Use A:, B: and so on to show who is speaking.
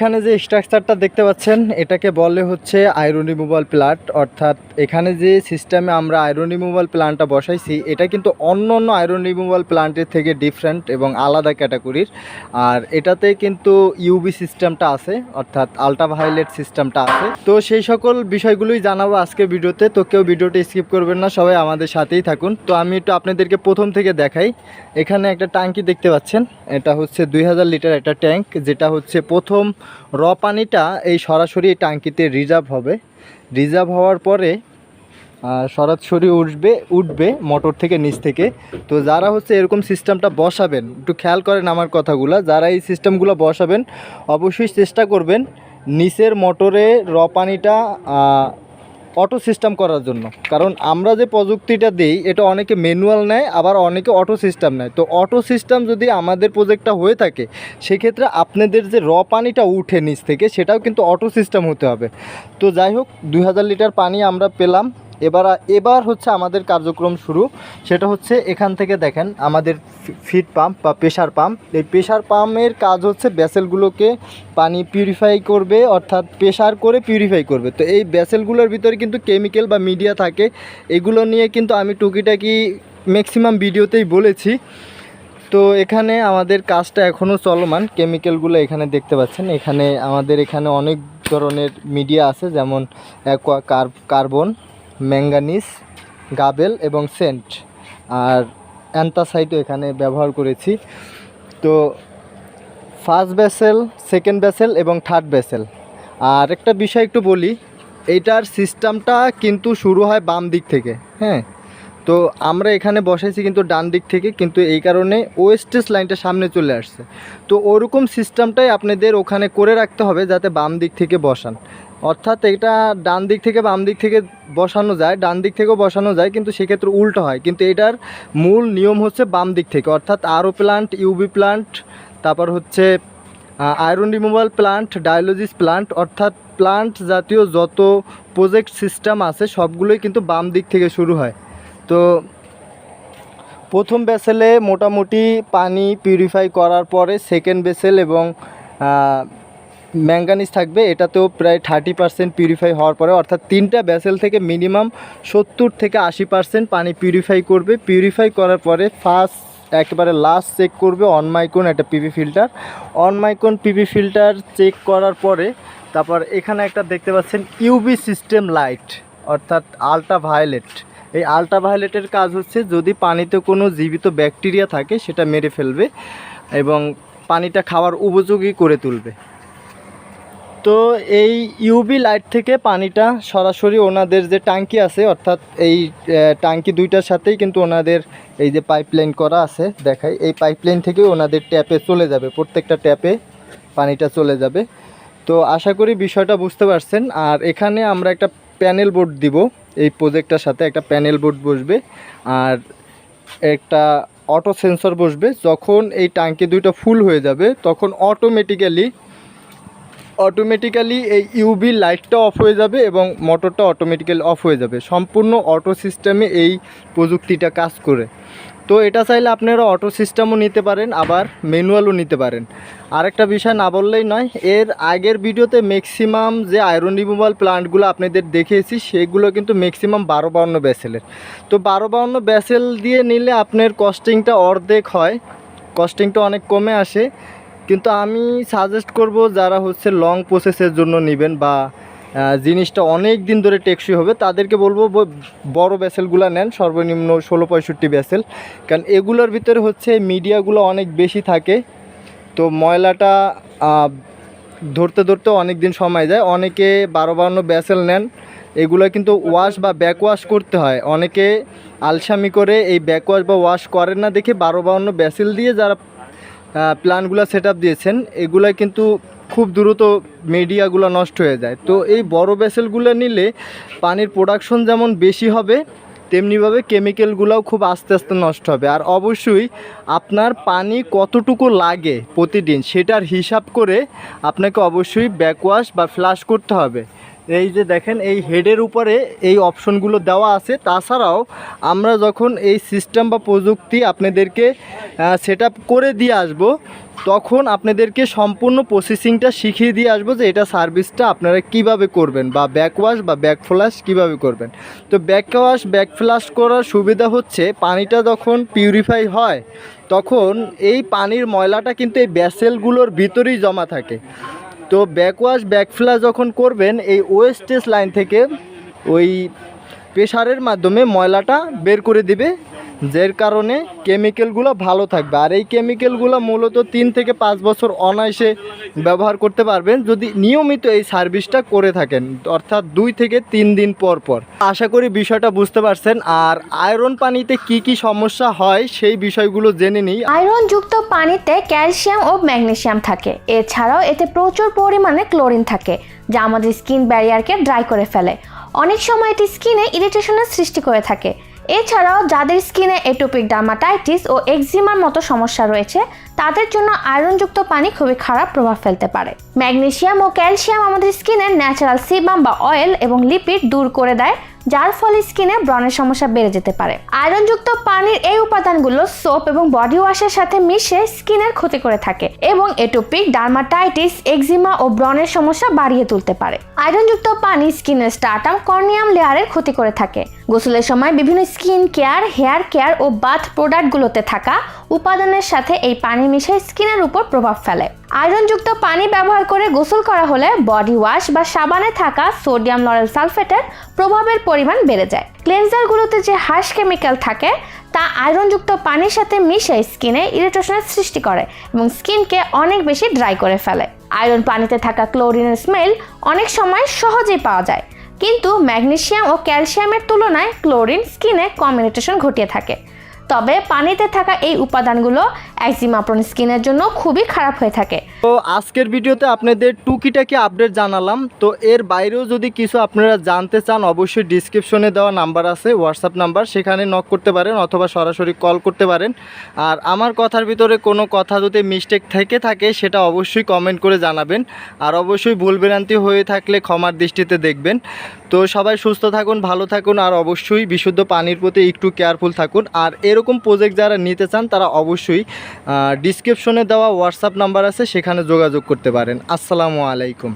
A: এখানে যে স্ট্রাকচারটা দেখতে পাচ্ছেন, এটাকে বলে হচ্ছে আয়রন রিমুভাল প্লান্ট অর্থাৎ এখানে যে সিস্টেমে আমরা আয়রন রিমুভাল প্লান্টটা বসাইছি, এটা কিন্তু অন্য অন্য আয়রন রিমুভাল প্লান্টের থেকে ডিফারেন্ট এবং আলাদা ক্যাটাগরির আর এটাতে কিন্তু ইউবি সিস্টেমটা আছে, অর্থাৎ আলট্রাভায়োলেট সিস্টেমটা আছে। তো সেই সকল বিষয়গুলোই জানাব আজকে ভিডিওতে, তো কেউ ভিডিওটা স্কিপ করবেন না, সবাই আমাদের সাথেই থাকুন। তো আমি একটু আপনাদেরকে প্রথম থেকে দেখাই, এখানে একটা ট্যাঙ্কি দেখতে পাচ্ছেন, এটা হচ্ছে দুই হাজার লিটার একটা ট্যাঙ্ক, যেটা হচ্ছে প্রথম র পানিটা এই সরাসরি ট্যাঙ্কিতে রিজার্ভ হবে। রিজার্ভ হওয়ার পরে সরাসরি উঠবে উঠবে মোটর থেকে নিচ থেকে। তো যারা হচ্ছে এরকম সিস্টেমটা বসাবেন, একটু খেয়াল করেন আমার কথাগুলো, যারা এই সিস্টেমগুলো বসাবেন, অবশ্যই চেষ্টা করবেন নিচের মোটরে র পানিটা অটো সিস্টেম করার জন্য। কারণ আমরা যে প্রযুক্তিটা দিই, এটা অনেকে ম্যানুয়াল নেয়, আবার অনেকে অটো সিস্টেম নেয়। তো অটো সিস্টেম যদি আমাদের প্রজেক্টটা হয়ে থাকে, সেক্ষেত্রে আপনাদের যে র পানিটা উঠে নিচ থেকে, সেটাও কিন্তু অটো সিস্টেম হতে হবে। তো যাই হোক, দুই হাজার লিটার পানি আমরা পেলাম। এবার এবার হচ্ছে আমাদের কার্যক্রম শুরু। সেটা হচ্ছে এখান থেকে দেখেন আমাদের ফিট পাম্প বা প্রেশার পাম্প এই প্রেশার পাম্পের কাজ হচ্ছে ব্যাসেলগুলোকে পানি পিউরিফাই করবে, অর্থাৎ প্রেশার করে পিউরিফাই করবে। তো এই ব্যাসেলগুলোর ভিতরে কিন্তু কেমিক্যাল বা মিডিয়া থাকে। এগুলো নিয়ে কিন্তু আমি টুকিটাকি ম্যাক্সিমাম ভিডিওতেই বলেছি। তো এখানে আমাদের কাজটা এখনও চলমান। কেমিক্যালগুলো এখানে দেখতে পাচ্ছেন। এখানে আমাদের এখানে অনেক ধরনের মিডিয়া আছে, যেমন অ্যাকোয়া কার্বন ম্যাঙ্গানিস গাবেল এবং সেন্ট। আর অ্যান্থাসাইটও এখানে ব্যবহার করেছি। তো ফার্স্ট ব্যাসেল সেকেন্ড ব্যাসেল এবং থার্ড ব্যাসেল আর একটা বিষয় একটু বলি, এইটার সিস্টেমটা কিন্তু শুরু হয় বাম দিক থেকে হ্যাঁ? তো আমরা এখানে বসেছি কিন্তু ডান দিক থেকে, কিন্তু এই কারণে ওয়েস্টেজ লাইনটা সামনে চলে আসছে। তো ওরকম সিস্টেমটাই আপনাদের ওখানে করে রাখতে হবে যাতে বাম দিক থেকে বসান। অর্থাৎ এটা ডান দিক থেকে বাম দিক থেকে বসানো যায়, ডান দিক থেকেও বসানো যায়, কিন্তু সেক্ষেত্রে উল্টো হয়। কিন্তু এটার মূল নিয়ম হচ্ছে বাম দিক থেকে, অর্থাৎ আরও প্লান্ট ইউবি প্লান্ট তারপর হচ্ছে iron removal plant dialysis plant অর্থাৎ প্লান্ট জাতীয় যত প্রজেক্ট সিস্টেম আছে, সবগুলোই কিন্তু বাম দিক থেকে শুরু হয়। তো প্রথম বেসেলে মোটামুটি পানি পিউরিফাই করার পরে সেকেন্ড বেসেল এবং ম্যাঙ্গানিজ থাকবে, এটাতেও প্রায় থার্টি পার্সেন্ট পিউরিফাই হওয়ার পরে, অর্থাৎ তিনটা ব্যাসেল থেকে মিনিমাম সত্তর থেকে আশি পার্সেন্ট পানি পিউরিফাই করবে। পিউরিফাই করার পরে ফার্স্ট একেবারে লাস্ট চেক করবে অনমাইকন একটা PP filter অনমাইকন PP filter check করার পরে, তারপর এখানে একটা দেখতে পাচ্ছেন ইউবি সিস্টেম লাইট অর্থাৎ আলট্রা ভায়োলেট এই আলট্রা ভায়োলেটের কাজ হচ্ছে যদি পানিতে কোনো জীবিত ব্যাকটেরিয়া থাকে, সেটা মেরে ফেলবে এবং পানিটা খাওয়ার উপযোগী করে তুলবে। তো এই ইউবি লাইট থেকে পানিটা সরাসরি ওনাদের যে ট্যাঙ্কি আছে, অর্থাৎ এই ট্যাঙ্কি দুইটার সাথেই কিন্তু ওনাদের এই যে পাইপলাইন করা আছে, দেখাই। এই পাইপলাইন থেকে ওনাদের ট্যাপে চলে যাবে, প্রত্যেকটা ট্যাপে পানিটা চলে যাবে। তো আশা করি বিষয়টা বুঝতে পারছেন। আর এখানে আমরা একটা প্যানেল বোর্ড দিব, এই প্রজেক্টটার সাথে একটা প্যানেল বোর্ড বসবে। আর একটা অটো সেন্সর বসবে। যখন এই ট্যাঙ্কি দুইটা ফুল হয়ে যাবে, তখন অটোমেটিক্যালি অটোমেটিক্যালি এই ইউবি লাইটটা অফ হয়ে যাবে এবং মোটরটা অটোমেটিক্যালি অফ হয়ে যাবে। সম্পূর্ণ অটো সিস্টেমে এই প্রযুক্তিটা কাজ করে। তো এটা চাইলে আপনারা অটো সিস্টেমও নিতে পারেন, আবার ম্যানুয়ালও নিতে পারেন। আরেকটা বিষয় না বললেই নয়, এর আগের ভিডিওতে ম্যাক্সিমাম যে আয়রন রিমুভাল প্লান্টগুলো আপনাদের দেখিয়েছি, সেগুলো কিন্তু ম্যাক্সিমাম বারো বাউন্ন ব্যাসেলের। তো বারো বাউন্ন ব্যাসেল দিয়ে নিলে আপনার কস্টিংটা অর্ধেক হয়। কস্টিংটা অনেক কমে আসে। কিন্তু আমি সাজেস্ট করব যারা হচ্ছে লং প্রসেসের জন্য নেবেন বা জিনিসটা অনেক দিন ধরে টেকসই হবে, তাদেরকে বলব বড় ব্যাসেলগুলো নেন, সর্বনিম্ন ষোলো পঁয়ষট্টি ব্যাসেল কারণ এগুলোর ভিতরে হচ্ছে মিডিয়াগুলো অনেক বেশি থাকে। তো ময়লাটা ধরতে ধরতে অনেক দিন সময় যায়। অনেকে বারো বান্ন ব্যাসেল নেন। এগুলো কিন্তু ওয়াশ বা ব্যাক ওয়াশ করতে হয়। অনেকে আলসামি করে এই ব্যাক ওয়াশ বা ওয়াশ করেন না দেখে বারো বাউন্ন ব্যাসেল দিয়ে যারা প্ল্যানগুলো সেট দিয়েছেন এগুলা কিন্তু খুব দ্রুত মিডিয়াগুলো নষ্ট হয়ে যায়। তো এই বড় ভেসেলগুলো নিলে পানির প্রোডাকশন যেমন বেশি হবে তেমনিভাবে কেমিক্যালগুলোও খুব আস্তে আস্তে নষ্ট হবে। আর অবশ্যই আপনার পানি কতটুকু লাগে প্রতিদিন, সেটার হিসাব করে আপনাকে অবশ্যই ব্যাকওয়াশ বা ফ্লাশ করতে হবে। এই যে দেখেন, এই হেডের উপরে এই অপশনগুলো দেওয়া আছে। তাছাড়াও আমরা যখন এই সিস্টেম বা প্রযুক্তি আপনাদেরকে সেট করে দিয়ে আসব, তখন আপনাদেরকে সম্পূর্ণ প্রসেসিংটা শিখিয়ে দিয়ে আসব যে এটা সার্ভিসটা আপনারা কীভাবে করবেন, বা ব্যাকওয়াশ বা ব্যাক ফ্লাশ কীভাবে করবেন। তো ব্যাক ওয়াশ ব্যাক ফ্লাশ করার সুবিধা হচ্ছে, পানিটা যখন পিউরিফাই হয়, তখন এই পানির ময়লাটা কিন্তু এই ব্যাসেলগুলোর ভিতরেই জমা থাকে। তো ব্যাকওয়াশ ব্যাকফ্লা যখন করবেন, এই ওয়েস্টেজ লাইন থেকে ওই প্রেশারের মাধ্যমে ময়লাটা বের করে দিবে। যার কারণে কেমিক্যালগুলো ভালো থাকবে। আর এই কেমিক্যালগুলো মূলত তিন থেকে পাঁচ বছর অনায়াসে ব্যবহার করতে পারবেন যদি নিয়মিত এই সার্ভিসটা করে থাকেন, অর্থাৎ দুই থেকে তিন দিন পর পর। আশা করি বিষয়টা বুঝতে পারছেন। আর আয়রন পানিতে কি কি সমস্যা হয় সেই বিষয়গুলো জেনে নিই।
B: আয়রনযুক্ত পানিতে ক্যালসিয়াম ও ম্যাগনেসিয়াম থাকে। এছাড়াও এতে প্রচুর পরিমাণে ক্লোরিন থাকে, যা আমাদের স্কিন ব্যারিয়ারকে ড্রাই করে ফেলে। অনেক সময় এটি স্কিনে ইরিটেশনের সৃষ্টি করে থাকে। এছাড়াও যাদের স্কিনে এটোপিক ডার্মাটাইটিস ও এক্সিমার মতো সমস্যা রয়েছে, তাদের জন্য আয়রনযুক্ত পানি খুবই খারাপ প্রভাব ফেলতে পারে। ম্যাগনেশিয়াম ও ক্যালসিয়াম আমাদের স্কিনের ন্যাচারাল সিবাম বা অয়েল এবং লিপিড দূর করে দেয়, যার ফলে স্কিনে ব্রণের সমস্যা বেড়ে যেতে পারে। আয়রনযুক্ত পানির এই উপাদানগুলো সোপ এবং বডি ওয়াশের সাথে মিশে স্কিনের ক্ষতি করে থাকে এবং এটোপিক ডার্মাটাইটিস এক্সিমা ও ব্রণের সমস্যা বাড়িয়ে তুলতে পারে। আয়রনযুক্ত পানি স্কিনের স্টার্টাম কর্নিয়াম লেয়ারের ক্ষতি করে থাকে গোসলের সময় বিভিন্ন স্কিন কেয়ার, হেয়ার কেয়ার ও বাথ প্রোডাক্টগুলোতে থাকা উপাদানের সাথে এই পানি মিশে স্কিনের উপর প্রভাব ফেলে। আয়রনযুক্ত পানি ব্যবহার করে গোসল করা হলে বডি ওয়াশ বা সাবানে থাকা সোডিয়াম লরেল সালফেটের প্রভাবের পরিমাণ বেড়ে যায়। ক্লেনজারগুলোতে যে হার্শ কেমিক্যাল থাকে, তা আয়রনযুক্ত পানির সাথে মিশে স্কিনে ইরিটেশনের সৃষ্টি করে এবং স্কিনকে অনেক বেশি ড্রাই করে ফেলে। আয়রন পানিতে থাকা ক্লোরিনের স্মেল অনেক সময় সহজেই পাওয়া যায়। কিন্তু ম্যাগনেশিয়াম ও ক্যালসিয়ামের তুলনায় ক্লোরিন স্কিনে কম ইরিটেশন ঘটিয়ে থাকে। তবে পানিতে থাকা এই উপাদানগুলো একজিমা প্রন স্কিনের জন্য খুবই খারাপ হয়ে থাকে।
A: তো আজকের ভিডিওতে আপনাদের টুকিটাকি আপডেট জানালাম। তো এর বাইরেও যদি কিছু আপনারা জানতে চান, অবশ্যই ডিসক্রিপশনে দেওয়া নাম্বার আছে হোয়াটসঅ্যাপ নাম্বার, সেখানে নক করতে পারেন অথবা সরাসরি কল করতে পারেন। আর আমার কথার ভিতরে কোনো কথা যদি মিস্টেক থেকে থাকে, সেটা অবশ্যই কমেন্ট করে জানাবেন। আর অবশ্যই ভুলভ্রান্তি হয়ে থাকলে ক্ষমার দৃষ্টিতে দেখবেন। তো সবাই সুস্থ থাকুন, ভালো থাকুন, আর অবশ্যই বিশুদ্ধ পানির প্রতি একটু কেয়ারফুল থাকুন। আর এরকম প্রজেক্ট যারা নিতে চান, তারা অবশ্যই ডিসক্রিপশনে দেওয়া হোয়াটসঅ্যাপ নাম্বার আছে, সেখানে যোগাযোগ করতে পারেন। আসসালামু আলাইকুম।